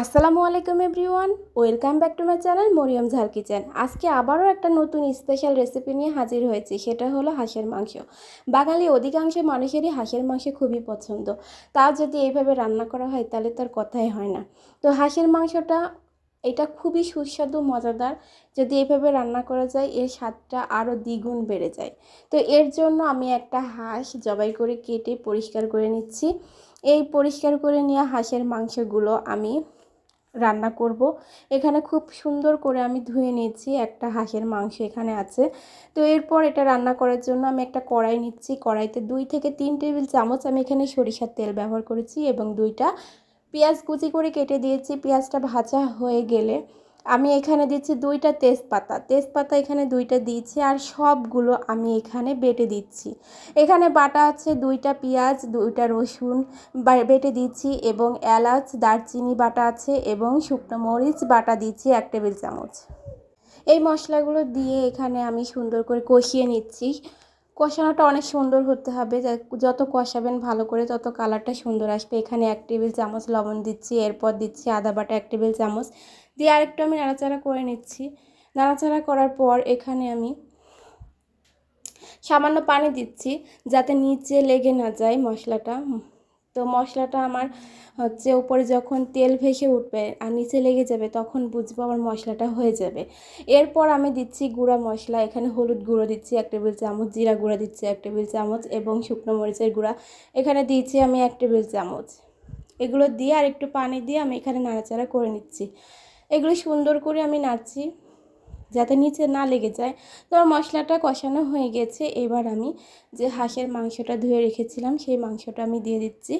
আসসালামু আলাইকুম everyone, welcome back to my channel Mariyam Jhal kitchen. আজকে আবারও একটা নতুন স্পেশাল রেসিপি নিয়ে হাজির হয়েছি, সেটা হলো হাঁসের মাংস। বাঙালি অধিকাংশ মানুষেরই হাঁসের মাংস খুবই পছন্দ। তা যদি এইভাবে রান্না করা হয়, তাহলে তার কথাই হয় না। তো হাঁসের মাংসটা, এটা খুবই সুস্বাদু, মজাদার। যদি এইভাবে রান্না করা যায়, এর স্বাদটা আরও দ্বিগুণ বেড়ে যায়। তো এর জন্য আমি একটা হাঁস জবাই করে কেটে পরিষ্কার করে নিচ্ছি। এই পরিষ্কার করে নেওয়া হাঁসের মাংসগুলো আমি রান্না করব। এখানে খুব সুন্দর করে আমি ধুয়ে নিয়েছি একটা হাঁসের মাংস এখানে আছে। তো এরপর এটা রান্না করার জন্য আমি একটা কড়াই নিচ্ছি। কড়াইতে দুই থেকে তিন টেবিল চামচ আমি এখানে সরিষার তেল ব্যবহার করেছি এবং দুইটা পেঁয়াজ কুচি করে কেটে দিয়েছি। পেঁয়াজটা ভাজা হয়ে গেলে আমি এখানে দিচ্ছি দুইটা তেজপাতা। তেজপাতা এখানে দুইটা দিয়েছি আর সবগুলো আমি এখানে বেটে দিচ্ছি। এখানে বাটা আছে দুইটা পেঁয়াজ, দুইটা রসুন বেটে দিচ্ছি এবং এলাচ, দারচিনি বাটা আছে এবং শুকনো মরিচ বাটা দিচ্ছি এক টেবিল চামচ। এই মশলাগুলো দিয়ে এখানে আমি সুন্দর করে কষিয়ে নিচ্ছি। কষানোটা অনেক সুন্দর হতে হবে। যত কষাবেন ভালো করে তত কালারটা সুন্দর আসবে। এখানে এক টেবিল চামচ লবণ দিচ্ছি, এরপর দিচ্ছি আদা বাটা এক টেবিল চামচ। দিয়ে আরেকটু আমি নাড়াচাড়া করে নিচ্ছি। নাড়াচাড়া করার পর এখানে আমি সামান্য পানি দিচ্ছি যাতে নিচে লেগে না যায় মশলাটা। তো মশলাটা আমার হচ্ছে উপরে যখন তেল ভেসে উঠবে আর নিচে লেগে যাবে, তখন বুঝব আমার মশলাটা হয়ে যাবে। এরপর আমি দিচ্ছি গুঁড়া মশলা, এখানে হলুদ গুঁড়ো দিচ্ছি, এক টেবিল চামচ, জিরা গুঁড়া দিচ্ছি, এক টেবিল চামচ এবং শুকনো মরিচের গুঁড়া। এখানে দিয়েছি আমি এক টেবিল চামচ। এগুলো দিয়ে আর একটু পানি দিয়ে আমি এখানে নাড়াচাড়া করে নিচ্ছি। এগুলো সুন্দর করে আমি নাড়ছি। যাতে নিচে না লেগে যায়। তো আমার মশলাটা কষানো হয়ে গেছে। এবার আমি যে হাঁসের মাংসটা ধুয়ে রেখেছিলাম, সেই মাংসটা আমি দিয়ে দিচ্ছি।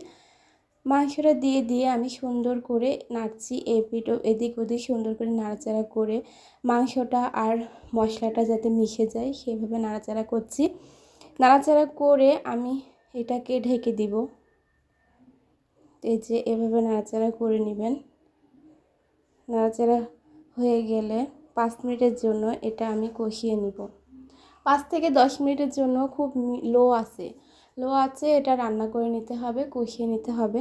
মাংসটা দিয়ে দিয়ে আমি সুন্দর করে নাড়ছি এপিটো এদিক ওদিক সুন্দর করে নাড়াচাড়া করে মাংসটা আর মশলাটা যাতে মিশে যায় সেভাবে নাড়াচাড়া করছি। নাড়াচাড়া করে আমি এটাকে ঢেকে দিব। এই যে এভাবে নাড়াচাড়া করে নেবেন। নাড়াচাড়া হয়ে গেলে পাঁচ মিনিটের জন্য এটা আমি কষিয়ে নিব। পাঁচ থেকে দশ মিনিটের জন্য খুব লো আছে। লো আছে, এটা রান্না করে নিতে হবে, কষিয়ে নিতে হবে।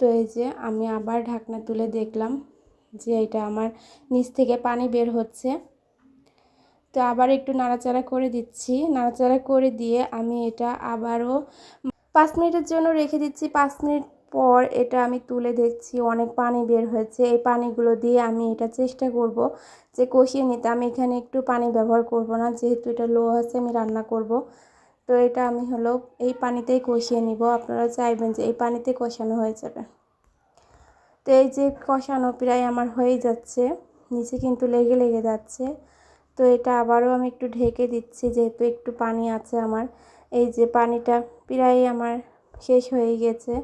তো এই যে আমি আবার ঢাকনা তুলে দেখলাম যে এটা আমার নিচ থেকে পানি বের হচ্ছে। তো আবার একটু নাড়াচাড়া করে দিচ্ছি। নাড়াচাড়া করে দিয়ে আমি এটা আবারও পাঁচ মিনিটের জন্য রেখে দিচ্ছি। পাঁচ মিনিট পর এটা আমি তুলে দেখছি, অনেক পানি বের হয়েছে। এই পানিগুলো দিয়ে আমি এটা চেষ্টা করব যে কষিয়ে নিতে। আমি এখানে একটু পানি ব্যবহার করব না, যেহেতু এটা লো আছে, আমি রান্না করব। তো এটা আমি হলো এই পানিতেই কষিয়ে নিব। আপনারা চাইবেন যে এই পানিতে কষানো হয়ে যাবে। তো এই যে কষানো প্রায় আমার হয়ে যাচ্ছে, নিচে কিন্তু লেগে লেগে যাচ্ছে। তো এটা আবারও আমি একটু ঢেকে দিচ্ছি, যেহেতু একটু পানি আছে আমার। এই যে পানিটা প্রায় আমার শেষ হয়ে গেছে।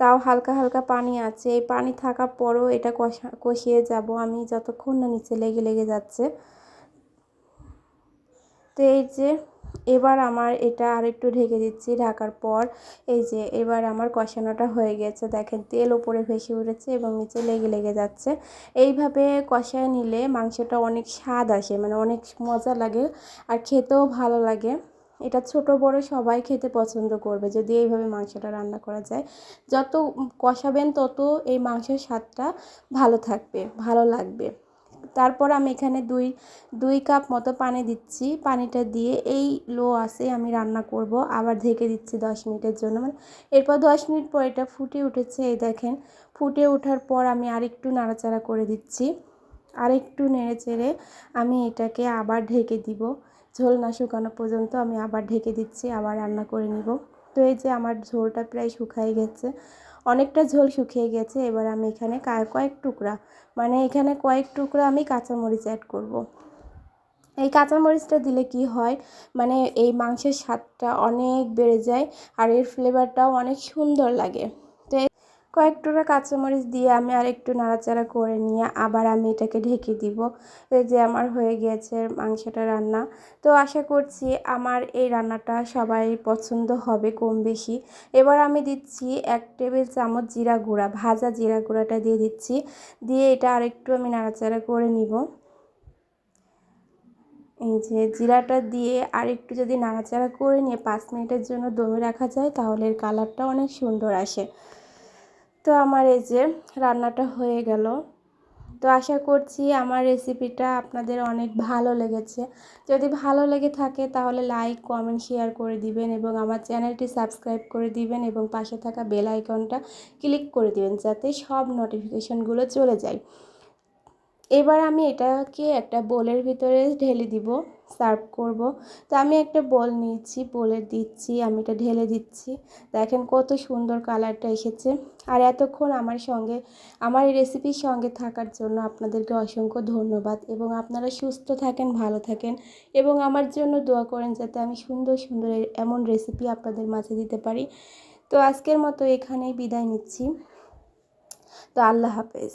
তাও হালকা হালকা পানি আছে। এই পানি থাকার পরও এটা কষা, কষিয়ে যাব আমি যতক্ষণ না নিচে লেগে লেগে যাচ্ছে। তো এই যে এবার আমার এটা আরেকটু ঢেকে দিচ্ছি ঢাকার পর। এই যে এবার আমার কষানোটা হয়ে গেছে। দেখেন তেল ওপরে ভেসে উঠেছে এবং নিচে লেগে লেগে যাচ্ছে। এইভাবে কষায় নিলে মাংসটা অনেক স্বাদ আসে মানে অনেক মজা লাগে আর খেতেও ভালো লাগে। এটা ছোট বড় সবাই খেতে পছন্দ করবে যদি এইভাবে মাংসটা রান্না করা যায়। যত কষাবেন তত এই মাংসের স্বাদটা ভালো থাকবে, ভালো লাগবে। তারপর আমি এখানে দুই দুই কাপ মতো পানি দিচ্ছি। পানিটা দিয়ে এই লো আছে আমি রান্না করব। আবার ঢেকে দিচ্ছি দশ মিনিটের জন্য। মানে এরপর দশ মিনিট পর এটা ফুটে উঠেছে, এই দেখেন। ফুটে ওঠার পর আমি আরেকটু নাড়াচাড়া করে দিচ্ছি। আরেকটু নেড়ে চেড়ে আমি এটাকে আবার ঢেকে দিব। ঝোল না শুকানো পর্যন্ত আমি আবার ঢেকে দিচ্ছি, আবার রান্না করে নিব। তো এই যে আমার ঝোলটা প্রায় শুকাই গেছে। অনেকটা ঝোল শুকিয়ে গেছে, এবার আমি এখানে কয়েক টুকরা মানে এখানে কয়েক টুকরা আমি কাঁচামরিচ অ্যাড করব। এই কাঁচামরিচটা দিলে কি হয় মানে এই মাংসের স্বাদটা অনেক বেড়ে যায় আর এর ফ্লেভারটাও অনেক সুন্দর লাগে। কয়েক টুকরা কাঁচামরিচ দিয়ে আমি আর একটু নাড়াচাড়া করে নিয়ে আবার আমি এটাকে ঢেকে দিব। যে আমার হয়ে গিয়েছে মাংসটা রান্না। তো আশা করছি আমার এই রান্নাটা সবাই পছন্দ হবে কম বেশি। এবার আমি দিচ্ছি এক টেবিল চামচ জিরা গুঁড়া, ভাজা জিরা গুঁড়াটা দিয়ে দিচ্ছি। দিয়ে এটা আরেকটু আমি নাড়াচাড়া করে নিব। এই যে জিরাটা দিয়ে আর একটু যদি নাড়াচাড়া করে নিয়ে পাঁচ মিনিটের জন্য দমে রাখা যায় তাহলে এর কালারটা অনেক সুন্দর আসে। তো আমার এই যে রান্নাটা হয়ে গেল। তো আশা করছি আমার রেসিপিটা আপনাদের অনেক ভালো লেগেছে। যদি ভালো লেগে থাকে তাহলে লাইক কমেন্ট শেয়ার করে দিবেন এবং আমার চ্যানেলটি সাবস্ক্রাইব করে দিবেন এবং পাশে থাকা বেল আইকনটা ক্লিক করে দিবেন যাতে সব নোটিফিকেশনগুলো চলে যায়। এবার আমি এটাকে একটা বোলের ভিতরে ঢেলে দিব, সার্ভ করব। তো আমি একটা বল নিয়েছি, বলে দিচ্ছি, আমি এটা ঢেলে দিচ্ছি। দেখেন কত সুন্দর কালারটা এসেছে। আর এতক্ষণ আমার সঙ্গে, আমার এই রেসিপির সঙ্গে থাকার জন্য আপনাদেরকে অসংখ্য ধন্যবাদ এবং আপনারা সুস্থ থাকেন, ভালো থাকেন এবং আমার জন্য দোয়া করেন যাতে আমি সুন্দর সুন্দর এমন রেসিপি আপনাদের মাঝে দিতে পারি। তো আজকের মতো এখানেই বিদায় নিচ্ছি। তো আল্লাহ হাফেজ।